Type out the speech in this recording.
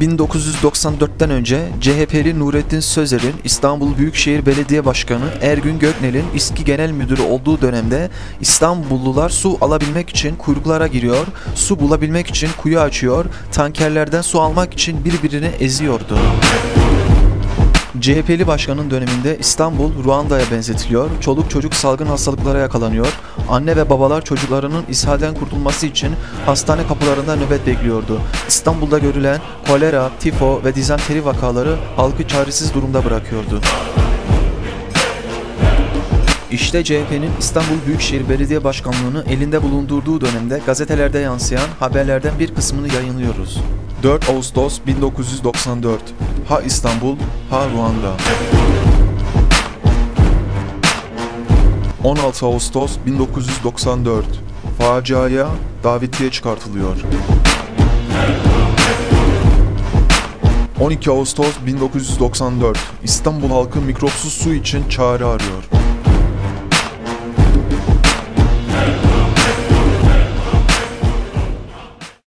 1994'ten önce CHP'li Nurettin Sözer'in İstanbul Büyükşehir Belediye Başkanı Ergün Göknel'in İSKİ Genel Müdürü olduğu dönemde İstanbullular su alabilmek için kuyruklara giriyor, su bulabilmek için kuyu açıyor, tankerlerden su almak için birbirini eziyordu. CHP'li başkanın döneminde İstanbul Ruanda'ya benzetiliyor, çoluk çocuk salgın hastalıklara yakalanıyor, anne ve babalar çocuklarının ishalden kurtulması için hastane kapılarında nöbet bekliyordu. İstanbul'da görülen kolera, tifo ve dizanteri vakaları halkı çaresiz durumda bırakıyordu. İşte CHP'nin İstanbul Büyükşehir Belediye Başkanlığı'nı elinde bulundurduğu dönemde gazetelerde yansıyan haberlerden bir kısmını yayınlıyoruz. 4 Ağustos 1994 Ha İstanbul, ha Ruanda. 16 Ağustos 1994 Faciaya davetiye çıkartılıyor. 12 Ağustos 1994 İstanbul halkı mikropsuz su için çare arıyor